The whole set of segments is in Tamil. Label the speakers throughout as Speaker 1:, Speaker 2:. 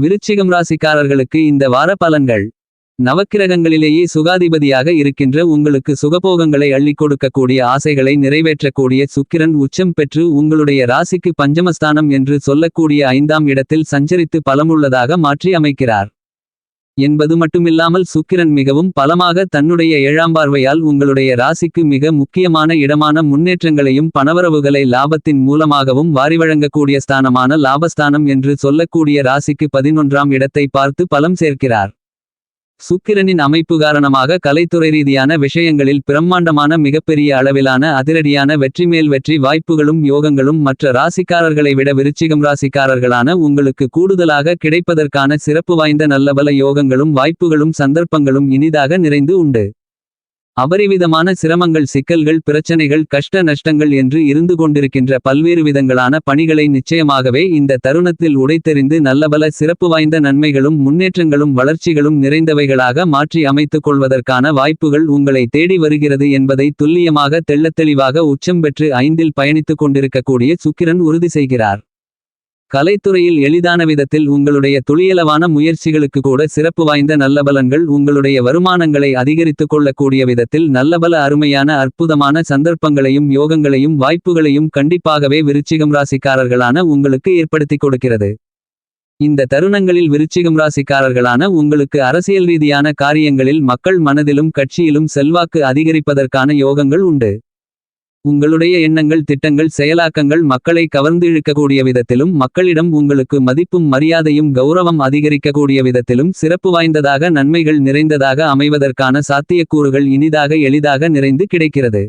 Speaker 1: விருச்சிகம் ராசிக்காரர்களுக்கு இந்த வார பலன்கள். நவக்கிரகங்களிலேயே சுகாதிபதியாக இருக்கின்ற உங்களுக்கு சுகபோகங்களை அள்ளிக் கொடுக்கக்கூடிய ஆசைகளை நிறைவேற்றக்கூடிய சுக்கிரன் உச்சம் பெற்று உங்களுடைய ராசிக்கு பஞ்சமஸ்தானம் என்று சொல்லக்கூடிய ஐந்தாம் இடத்தில் சஞ்சரித்து பலமுள்ளதாக மாற்றி அமைக்கிறார். என்பது மட்டுமில்லாமல் சுக்கிரன் மிகவும் பலமாக தன்னுடைய ஏழாம் பார்வையால் உங்களுடைய ராசிக்கு மிக முக்கியமான இடமான முன்னேற்றங்களையும் பணவரவுகளை லாபத்தின் மூலமாகவும் வாரி வழங்கக்கூடிய ஸ்தானமான லாபஸ்தானம் என்று சொல்லக்கூடிய ராசிக்கு பதினொன்றாம் இடத்தை பார்த்து பலம் சேர்க்கிறார். சுக்கிரனின் அமைப்பு காரணமாக கலைத்துறை ரீதியான விஷயங்களில் பிரம்மாண்டமான மிகப்பெரிய அளவிலான அதிரடியான வெற்றி மேல் வெற்றி வாய்ப்புகளும் யோகங்களும் மற்ற ராசிக்காரர்களை விட விருச்சிகம் ராசிக்காரர்களான உங்களுக்கு கூடுதலாக கிடைப்பதற்கான சிறப்பு வாய்ந்த நல்லபல யோகங்களும் வாய்ப்புகளும் சந்தர்ப்பங்களும் இனிதாக நிறைந்து உண்டு. அபரிவிதமான சிரமங்கள் சிக்கல்கள் பிரச்சனைகள் கஷ்ட நஷ்டங்கள் என்று இருந்து கொண்டிருக்கின்ற பல்வேறு விதங்களான பணிகளை நிச்சயமாகவே இந்த தருணத்தில் உடைத்தெறிந்து நல்லபல சிறப்பு வாய்ந்த நன்மைகளும் முன்னேற்றங்களும் வளர்ச்சிகளும் நிறைந்தவைகளாக மாற்றி அமைத்துக் கொள்வதற்கான வாய்ப்புகள் உங்களை தேடி வருகிறது என்பதை துல்லியமாக தெள்ளத்தெளிவாக உச்சம் பெற்று ஐந்தில் பயணித்துக் கொண்டிருக்கக்கூடிய சுக்கிரன் உறுதி செய்கிறார். கலைத்துறையில் எளிதான விதத்தில் உங்களுடைய துளியளவான முயற்சிகளுக்கு கூட சிறப்பு வாய்ந்த நல்லபலன்கள் உங்களுடைய வருமானங்களை அதிகரித்துக் கொள்ளக்கூடிய விதத்தில் நல்லபல அருமையான அற்புதமான சந்தர்ப்பங்களையும் யோகங்களையும் வாய்ப்புகளையும் கண்டிப்பாகவே விருச்சிகம் ராசிக்காரர்களான உங்களுக்கு ஏற்படுத்திக் கொடுக்கிறது. இந்த தருணங்களில் விருச்சிகம் ராசிக்காரர்களான உங்களுக்கு அரசியல் ரீதியான காரியங்களில் மக்கள் மனதிலும் கட்சியிலும் செல்வாக்கு அதிகரிப்பதற்கான யோகங்கள் உண்டு. உங்களுடைய எண்ணங்கள் திட்டங்கள் செயலாக்கங்கள் மக்களை கவர்ந்து இழுக்கக்கூடிய விதத்திலும் மக்களிடம் உங்களுக்கு மதிப்பும் மரியாதையும் கௌரவம் அதிகரிக்கக்கூடிய விதத்திலும் சிறப்பு வாய்ந்ததாக நன்மைகள் நிறைந்ததாக அமைவதற்கான சாத்தியக்கூறுகள் இனிதாக எளிதாக நிறைந்து கிடைக்கிறது.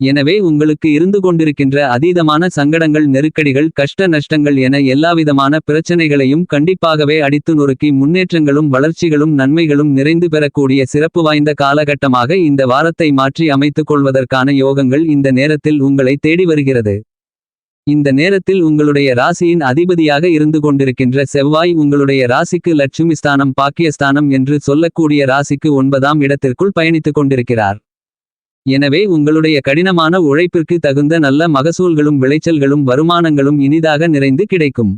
Speaker 1: எனவே உங்களுக்கு இருந்து கொண்டிருக்கின்ற அதீதமான சங்கடங்கள் நெருக்கடிகள் கஷ்ட நஷ்டங்கள் என எல்லாவிதமான பிரச்சனைகளையும் கண்டிப்பாகவே அடித்து நொறுக்கி முன்னேற்றங்களும் வளர்ச்சிகளும் நன்மைகளும் நிறைந்து பெறக்கூடிய சிறப்பு வாய்ந்த காலகட்டமாக இந்த வாரத்தை மாற்றி அமைத்துக் கொள்வதற்கான யோகங்கள் இந்த நேரத்தில் உங்களை தேடி வருகிறது. இந்த நேரத்தில் உங்களுடைய ராசியின் அதிபதியாக இருந்து கொண்டிருக்கின்ற செவ்வாய் உங்களுடைய ராசிக்கு லட்சுமி ஸ்தானம் பாக்கியஸ்தானம் என்று சொல்லக்கூடிய ராசிக்கு ஒன்பதாம் இடத்திற்குள் பயணித்துக் கொண்டிருக்கிறார். எனவே உங்களுடைய கடினமான உழைப்பிற்கு தகுந்த நல்ல மகசூல்களும் விளைச்சல்களும் வருமானங்களும் இனிதாக நிறைந்து கிடைக்கும்.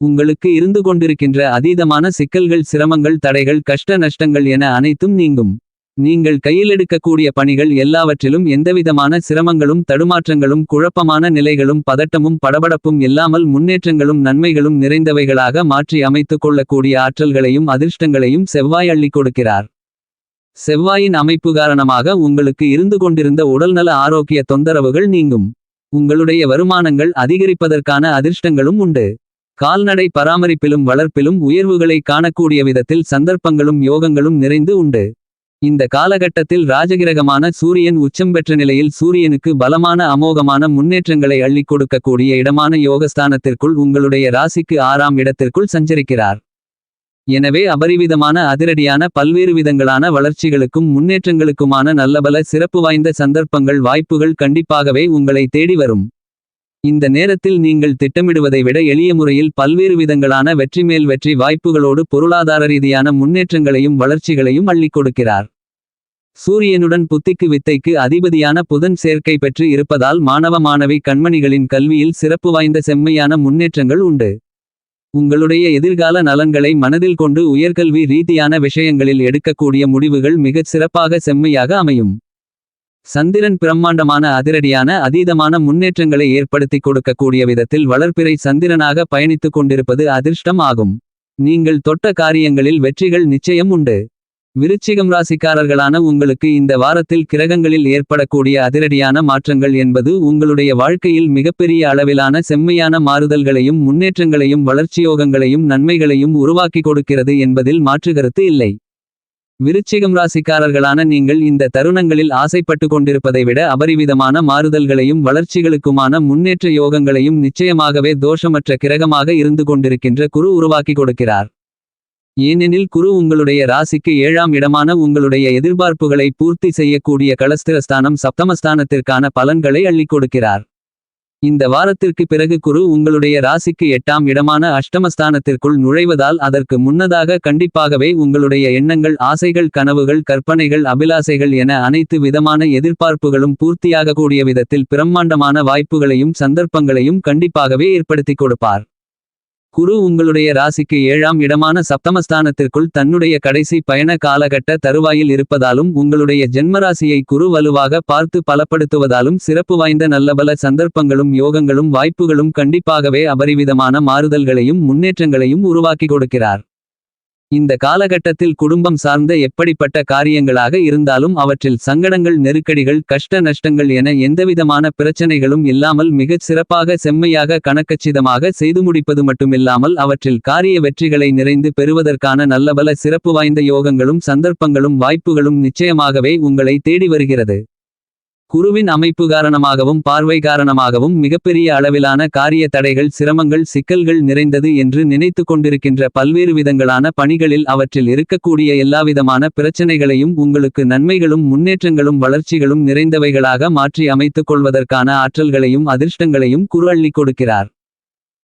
Speaker 1: உங்களுக்கு இருந்து கொண்டிருக்கின்ற அதீதமான சிக்கல்கள் சிரமங்கள் தடைகள் கஷ்ட நஷ்டங்கள் என அனைத்தும் நீங்கும். நீங்கள் கையில் எடுக்கக்கூடிய பணிகள் எல்லாவற்றிலும் எந்தவிதமான சிரமங்களும் தடுமாற்றங்களும் குழப்பமான நிலைகளும் பதட்டமும் படபடப்பும் இல்லாமல் முன்னேற்றங்களும் நன்மைகளும் நிறைந்தவைகளாக மாற்றி அமைத்துக் கொள்ளக்கூடிய ஆற்றல்களையும் அதிர்ஷ்டங்களையும் செவ்வாய் அள்ளிக் கொடுக்கிறார். செவ்வாயின் அமைப்பு காரணமாக உங்களுக்கு இருந்து கொண்டிருந்த உடல்நல ஆரோக்கிய தொந்தரவுகள் நீங்கும். உங்களுடைய வருமானங்கள் அதிகரிப்பதற்கான அதிர்ஷ்டங்களும் உண்டு. கால்நடை பராமரிப்பிலும் வளர்ப்பிலும் உயர்வுகளை காணக்கூடிய விதத்தில் சந்தர்ப்பங்களும் யோகங்களும் நிறைந்து உண்டு. இந்த காலகட்டத்தில் ராஜகிரகமான சூரியன் உச்சம் பெற்ற நிலையில் சூரியனுக்கு பலமான அமோகமான முன்னேற்றங்களை அள்ளிக் கொடுக்கக்கூடிய இடமான யோகஸ்தானத்திற்குள் உங்களுடைய ராசிக்கு ஆறாம் இடத்திற்குள் சஞ்சரிக்கிறார். எனவே அபரிவிதமான அதிரடியான பல்வேறு விதங்களான வளர்ச்சிகளுக்கும் முன்னேற்றங்களுக்குமான நல்லபல சிறப்பு வாய்ந்த சந்தர்ப்பங்கள் வாய்ப்புகள் கண்டிப்பாகவே உங்களை தேடி வரும். இந்த நேரத்தில் நீங்கள் திட்டமிடுவதை விட எளிய முறையில் பல்வேறு விதங்களான வெற்றி மேல் வெற்றி வாய்ப்புகளோடு பொருளாதார ரீதியான முன்னேற்றங்களையும் வளர்ச்சிகளையும் அள்ளிக் கொடுக்கிறார். சூரியனுடன் புத்திக்கு வித்தைக்கு அதிபதியான புதன் சேர்க்கை பெற்று இருப்பதால் மாணவ மாணவி கண்மணிகளின் கல்வியில் சிறப்பு வாய்ந்த செம்மையான முன்னேற்றங்கள் உண்டு. உங்களுடைய எதிர்கால நலன்களை மனதில் கொண்டு உயர்கல்வி ரீதியான விஷயங்களில் எடுக்கக்கூடிய முடிவுகள் மிகச் சிறப்பாக செம்மையாக அமையும். சந்திரன் பிரம்மாண்டமான அதிரடியான அதீதமான முன்னேற்றங்களை ஏற்படுத்திக் கொடுக்கக்கூடிய விதத்தில் வளர்ப்பிறை சந்திரனாக பயணித்துக் கொண்டிருப்பது அதிர்ஷ்டம் ஆகும். நீங்கள் தொட்ட காரியங்களில் வெற்றிகள் நிச்சயம் உண்டு. விருச்சிகம் ராசிக்காரர்களான உங்களுக்கு இந்த வாரத்தில் கிரகங்களில் ஏற்படக்கூடிய அதிரடியான மாற்றங்கள் என்பது உங்களுடைய வாழ்க்கையில் மிகப்பெரிய அளவிலான செம்மையான மாறுதல்களையும் முன்னேற்றங்களையும் வளர்ச்சியோகங்களையும் நன்மைகளையும் உருவாக்கி கொடுக்கிறது என்பதில் மாற்றுகருத்து இல்லை. விருச்சிகம் ராசிக்காரர்களான நீங்கள் இந்த தருணங்களில் ஆசைப்பட்டு கொண்டிருப்பதை விட அபரிவிதமான மாறுதல்களையும் வளர்ச்சிகளுக்குமான முன்னேற்ற யோகங்களையும் நிச்சயமாகவே தோஷமற்ற கிரகமாக இருந்து கொண்டிருக்கின்ற குரு உருவாக்கி கொடுக்கிறார். ஏனெனில் குரு உங்களுடைய ராசிக்கு ஏழாம் இடமான உங்களுடைய எதிர்பார்ப்புகளை பூர்த்தி செய்யக்கூடிய கலஸ்திரஸ்தானம் சப்தமஸ்தானத்திற்கான பலன்களை அள்ளிக் கொடுக்கிறார். இந்த வாரத்திற்கு பிறகு குரு உங்களுடைய ராசிக்கு எட்டாம் இடமான அஷ்டமஸ்தானத்திற்குள் நுழைவதால் அதற்கு முன்னதாக கண்டிப்பாகவே உங்களுடைய எண்ணங்கள் ஆசைகள் கனவுகள் கற்பனைகள் அபிலாசைகள் என அனைத்து விதமான எதிர்பார்ப்புகளும் பூர்த்தியாகக்கூடிய விதத்தில் பிரம்மாண்டமான வாய்ப்புகளையும் சந்தர்ப்பங்களையும் கண்டிப்பாகவே ஏற்படுத்திக் கொடுப்பார். குரு உங்களுடைய ராசிக்கு ஏழாம் இடமான சப்தமஸ்தானத்திற்குள் தன்னுடைய கடைசி பயண காலகட்ட தருவாயில் இருப்பதாலும் உங்களுடைய ஜென்மராசியை குரு வலுவாக பார்த்து பலப்படுத்துவதாலும் சிறப்பு வாய்ந்த நல்லபல சந்தர்ப்பங்களும் யோகங்களும் வாய்ப்புகளும் கண்டிப்பாகவே அபரிவிதமான மாறுதல்களையும் முன்னேற்றங்களையும் உருவாக்கி கொடுக்கிறார். இந்த காலகட்டத்தில் குடும்பம் சார்ந்த எப்படிப்பட்ட காரியங்களாக இருந்தாலும் அவற்றில் சங்கடங்கள் நெருக்கடிகள் கஷ்ட நஷ்டங்கள் என எந்தவிதமான பிரச்சனைகளும் இல்லாமல் மிகச் சிறப்பாக செம்மையாக கணக்கச்சிதமாக செய்து முடிப்பது மட்டுமில்லாமல் அவற்றில் காரிய வெற்றிகளை நிறைந்து பெறுவதற்கான நல்லபல சிறப்பு வாய்ந்த யோகங்களும் சந்தர்ப்பங்களும் வாய்ப்புகளும் நிச்சயமாகவே உங்களை தேடி வருகிறது. குருவின் அமைப்பு காரணமாகவும் பார்வை காரணமாகவும் மிகப்பெரிய அளவிலான காரிய தடைகள் சிரமங்கள் சிக்கல்கள் நிறைந்தது என்று நினைத்து கொண்டிருக்கின்ற பல்வேறு விதங்களான பணிகளில் அவற்றில் இருக்கக்கூடிய எல்லாவிதமான பிரச்சனைகளையும் உங்களுக்கு நன்மைகளும் முன்னேற்றங்களும் வளர்ச்சிகளும் நிறைந்தவைகளாக மாற்றி அமைத்துக் கொள்வதற்கான ஆற்றல்களையும் அதிர்ஷ்டங்களையும் குரு அள்ளி கொடுக்கிறார்.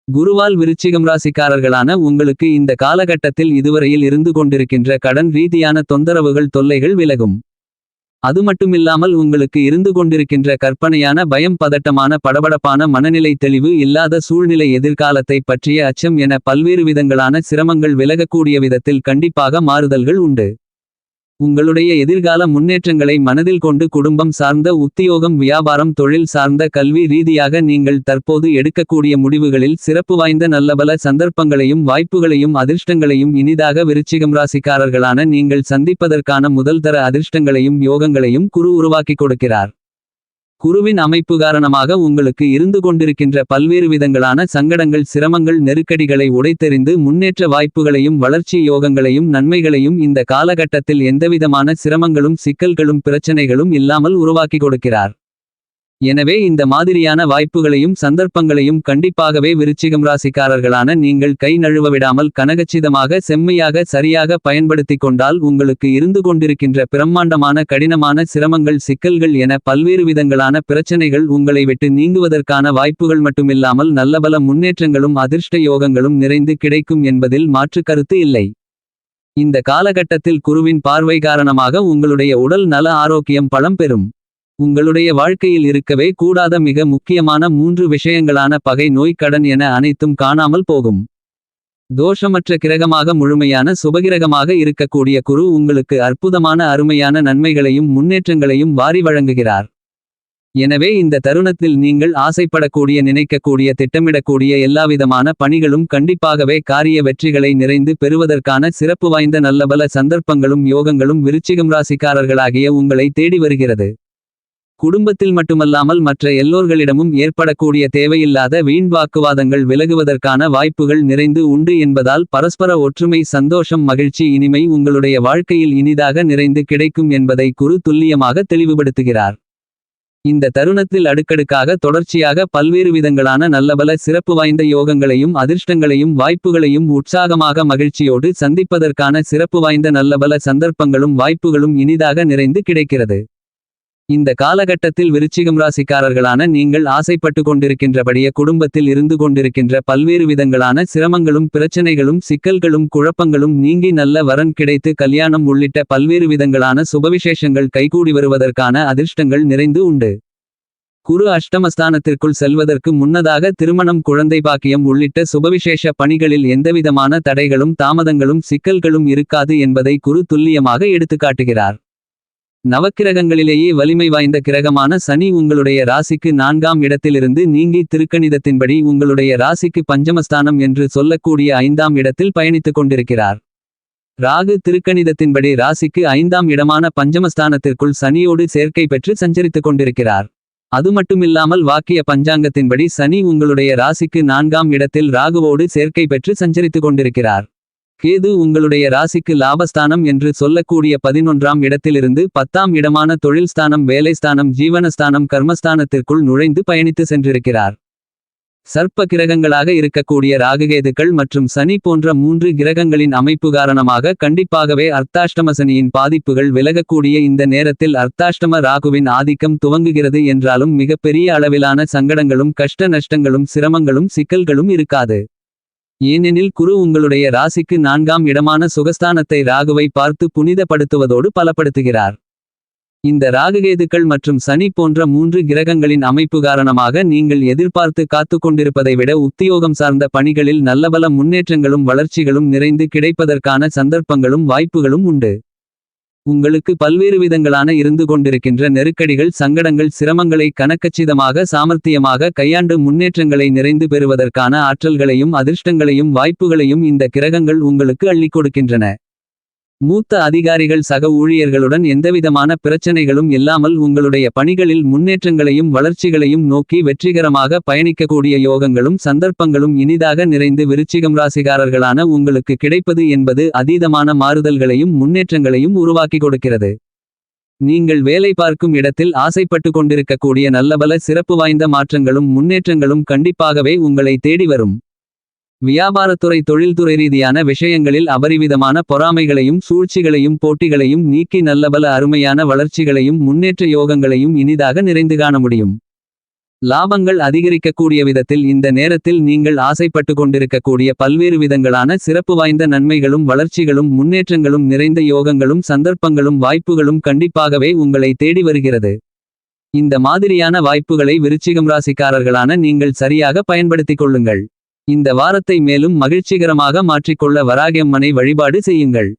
Speaker 1: குருவால் விருச்சிகம் ராசிக்காரர்களான உங்களுக்கு இந்த காலகட்டத்தில் இதுவரையில் இருந்து கொண்டிருக்கின்ற கடன் ரீதியான தொந்தரவுகள் தொல்லைகள் விலகும். அது மட்டுமில்லாமல் உங்களுக்கு இருந்து கொண்டிருக்கின்ற கற்பனையான பயம் பதட்டமான படபடப்பான மனநிலை தெளிவு இல்லாத சூழ்நிலை எதிர்காலத்தை பற்றிய அச்சம் என பல்வேறு விதங்களான சிரமங்கள் விலகக்கூடிய விதத்தில் கண்டிப்பாக மாறுதல்கள் உண்டு. உங்களுடைய எதிர்கால முன்னேற்றங்களை மனதில் கொண்டு குடும்பம் சார்ந்த உத்தியோகம் வியாபாரம் தொழில் சார்ந்த கல்வி ரீதியாக நீங்கள் தற்போது எடுக்கக்கூடிய முடிவுகளில் சிறப்பு வாய்ந்த நல்லபல சந்தர்ப்பங்களையும் வாய்ப்புகளையும் அதிர்ஷ்டங்களையும் இனிதாக விருச்சிகம் ராசிக்காரர்களான நீங்கள் சந்திப்பதற்கான முதல் தர அதிர்ஷ்டங்களையும் யோகங்களையும் குரு உருவாக்கி கொடுக்கிறார். குருவின் அமைப்பு காரணமாக உங்களுக்கு இருந்து கொண்டிருக்கின்ற பல்வேறு விதங்களான சங்கடங்கள் சிரமங்கள் நெருக்கடிகளை உடைத்தெறிந்து முன்னேற்ற வாய்ப்புகளையும் வளர்ச்சி யோகங்களையும் நன்மைகளையும் இந்த காலகட்டத்தில் எந்தவிதமான சிரமங்களும் சிக்கல்களும் பிரச்சனைகளும் இல்லாமல் உருவாக்கி கொடுக்கிறார். எனவே இந்த மாதிரியான வாய்ப்புகளையும் சந்தர்ப்பங்களையும் கண்டிப்பாகவே விருச்சிகம் ராசிக்காரர்களான நீங்கள் கை நழுவ விடாமல் கனகச்சிதமாக செம்மையாக சரியாக பயன்படுத்திக் கொண்டால் உங்களுக்கு இருந்து கொண்டிருக்கின்ற பிரம்மாண்டமான கடினமான சிரமங்கள் சிக்கல்கள் என பல்வேறு விதங்களான பிரச்சனைகள் உங்களை விட்டு நீங்குவதற்கான வாய்ப்புகள் மட்டுமில்லாமல் நல்லபல முன்னேற்றங்களும் அதிர்ஷ்ட யோகங்களும் நிறைந்து கிடைக்கும் என்பதில் மாற்று கருத்து இல்லை. இந்த காலகட்டத்தில் குருவின் பார்வை காரணமாக உங்களுடைய உடல் நல ஆரோக்கியம் பலம் பெறும். உங்களுடைய வாழ்க்கையில் இருக்கவே கூடாத மிக முக்கியமான மூன்று விஷயங்களான பகை நோய் கடன் என அனைத்தும் காணாமல் போகும். தோஷமற்ற கிரகமாக முழுமையான சுபகிரகமாக இருக்கக்கூடிய குரு உங்களுக்கு அற்புதமான அருமையான நன்மைகளையும் முன்னேற்றங்களையும் வாரி வழங்குகிறார். எனவே இந்த தருணத்தில் நீங்கள் ஆசைப்படக்கூடிய நினைக்கக்கூடிய திட்டமிடக்கூடிய எல்லாவிதமான பணிகளும் கண்டிப்பாகவே காரிய வெற்றிகளை நிறைந்து பெறுவதற்கான சிறப்பு வாய்ந்த நல்லபல சந்தர்ப்பங்களும் யோகங்களும் விருச்சிகம் ராசிக்காரர்களாகிய உங்களை தேடி வருகிறது. குடும்பத்தில் மட்டுமல்லாமல் மற்ற எல்லோர்களிடமும் ஏற்படக்கூடிய தேவையில்லாத வீண் வாக்குவாதங்கள் விலகுவதற்கான வாய்ப்புகள் நிறைந்து உண்டு என்பதால் பரஸ்பர ஒற்றுமை சந்தோஷம் மகிழ்ச்சி இனிமை உங்களுடைய வாழ்க்கையில் இனிதாக நிறைந்து கிடைக்கும் என்பதை குரு துல்லியமாக தெளிவுபடுத்துகிறார். இந்த தருணத்தில் அடுக்கடுக்காக தொடர்ச்சியாக பல்வேறு விதங்களான நல்லபல சிறப்பு வாய்ந்த யோகங்களையும் அதிர்ஷ்டங்களையும் வாய்ப்புகளையும் உற்சாகமாக மகிழ்ச்சியோடு சந்திப்பதற்கான சிறப்பு வாய்ந்த நல்லபல சந்தர்ப்பங்களும் வாய்ப்புகளும் இனிதாக நிறைந்து கிடைக்கிறது. இந்த காலகட்டத்தில் விருச்சிகம் ராசிக்காரர்களான நீங்கள் ஆசைப்பட்டு கொண்டிருக்கின்றபடியே குடும்பத்தில் இருந்து கொண்டிருக்கின்ற பல்வேறு விதங்களான சிரமங்களும் பிரச்சனைகளும் சிக்கல்களும் குழப்பங்களும் நீங்கி நல்ல வரன் கிடைத்து கல்யாணம் உள்ளிட்ட பல்வேறு விதங்களான சுபவிசேஷங்கள் கைகூடி வருவதற்கான அதிர்ஷ்டங்கள் நிறைந்து உண்டு. குரு அஷ்டமஸ்தானத்திற்குள் செல்வதற்கு முன்னதாக திருமணம் குழந்தை பாக்கியம் உள்ளிட்ட சுபவிசேஷ பணிகளில் எந்தவிதமான தடைகளும் தாமதங்களும் சிக்கல்களும் இருக்காது என்பதை குரு துல்லியமாக எடுத்துக்காட்டுகிறார். நவக்கிரகங்களிலேயே வலிமை வாய்ந்த கிரகமான சனி உங்களுடைய ராசிக்கு நான்காம் இடத்திலிருந்து நீங்கி திருக்கணிதத்தின்படி உங்களுடைய ராசிக்கு பஞ்சமஸ்தானம் என்று சொல்லக்கூடிய ஐந்தாம் இடத்தில் பயணித்துக் கொண்டிருக்கிறார். ராகு திருக்கணிதத்தின்படி ராசிக்கு ஐந்தாம் இடமான பஞ்சமஸ்தானத்திற்குள் சனியோடு சேர்க்கை பெற்று சஞ்சரித்துக் கொண்டிருக்கிறார். அது மட்டுமில்லாமல் வாக்கிய பஞ்சாங்கத்தின்படி சனி உங்களுடைய ராசிக்கு நான்காம் இடத்தில் ராகுவோடு சேர்க்கை பெற்று சஞ்சரித்துக் கொண்டிருக்கிறார். கேது உங்களுடைய ராசிக்கு லாபஸ்தானம் என்று சொல்லக்கூடிய பதினொன்றாம் இடத்திலிருந்து பத்தாம் இடமான தொழில்ஸ்தானம் வேலைஸ்தானம் ஜீவனஸ்தானம் கர்மஸ்தானத்திற்குள் நுழைந்து பயணித்து சென்றிருக்கிறார். சர்ப்ப கிரகங்களாக இருக்கக்கூடிய ராகுகேதுக்கள் மற்றும் சனி போன்ற மூன்று கிரகங்களின் அமைப்பு காரணமாக கண்டிப்பாகவே அர்த்தாஷ்டம சனியின் பாதிப்புகள் விலகக்கூடிய இந்த நேரத்தில் அர்த்தாஷ்டம ராகுவின் ஆதிக்கம் துவங்குகிறது என்றாலும் மிகப்பெரிய அளவிலான சங்கடங்களும் கஷ்ட நஷ்டங்களும் சிரமங்களும் சிக்கல்களும் இருக்காது. ஏனெனில் குரு உங்களுடைய ராசிக்கு நான்காம் இடமான சுகஸ்தானத்தை ராகுவை பார்த்து புனிதப்படுத்துவதோடு பலப்படுத்துகிறார். இந்த ராகுகேதுக்கள் மற்றும் சனி போன்ற மூன்று கிரகங்களின் அமைப்பு காரணமாக நீங்கள் எதிர்பார்த்து காத்துக் கொண்டிருப்பதை விட உத்தியோகம் சார்ந்த பணிகளில் நல்லபல முன்னேற்றங்களும் வளர்ச்சிகளும் நிறைந்து கிடைப்பதற்கான சந்தர்ப்பங்களும் வாய்ப்புகளும் உண்டு. உங்களுக்கு பல்வேறு விதங்களான இருந்து கொண்டிருக்கின்ற நெருக்கடிகள் சங்கடங்கள் சிரமங்களை கணக்கச்சிதமாக சாமர்த்தியமாக கையாண்டு முன்னேற்றங்களை நிறைந்து பெறுவதற்கான ஆற்றல்களையும் அதிர்ஷ்டங்களையும் வாய்ப்புகளையும் இந்த கிரகங்கள் உங்களுக்கு அள்ளிக் கொடுக்கின்றன. மூத்த அதிகாரிகள் சக ஊழியர்களுடன் எந்தவிதமான பிரச்சனைகளும் இல்லாமல் உங்களுடைய பணிகளில் முன்னேற்றங்களையும் வளர்ச்சிகளையும் நோக்கி வெற்றிகரமாக பயணிக்கக்கூடிய யோகங்களும் சந்தர்ப்பங்களும் இனிதாக நிறைந்து விருச்சிகம் ராசிகாரர்களான உங்களுக்கு கிடைப்பது என்பது அதீதமான மாறுதல்களையும் முன்னேற்றங்களையும் உருவாக்கி கொடுக்கிறது. நீங்கள் வேலை பார்க்கும் இடத்தில் ஆசைப்பட்டு கொண்டிருக்கக்கூடிய நல்லபல சிறப்பு வாய்ந்த மாற்றங்களும் முன்னேற்றங்களும் கண்டிப்பாகவே உங்களை தேடி வரும். வியாபாரத்துறை தொழில்துறை ரீதியான விஷயங்களில் அபரிவிதமான பொறாமைகளையும் சூழ்ச்சிகளையும் போட்டிகளையும் நீக்கி நல்லபல அருமையான வளர்ச்சிகளையும் முன்னேற்ற யோகங்களையும் இனிதாக நிறைந்து காண முடியும். லாபங்கள் அதிகரிக்கக்கூடிய விதத்தில் இந்த நேரத்தில் நீங்கள் ஆசைப்பட்டு கொண்டிருக்கக்கூடிய பல்வேறு விதங்களான சிறப்பு வாய்ந்த நன்மைகளும் வளர்ச்சிகளும் முன்னேற்றங்களும் நிறைந்த யோகங்களும் சந்தர்ப்பங்களும் வாய்ப்புகளும் கண்டிப்பாகவே உங்களை தேடி வருகிறது. இந்த மாதிரியான வாய்ப்புகளை விருச்சிகம் ராசிக்காரர்களான நீங்கள் சரியாக பயன்படுத்திக் கொள்ளுங்கள். இந்த வாரத்தை மேலும் மகிழ்ச்சிகரமாக மாற்றிக்கொள்ள வராகியம்மனை வழிபாடு செய்யுங்கள்.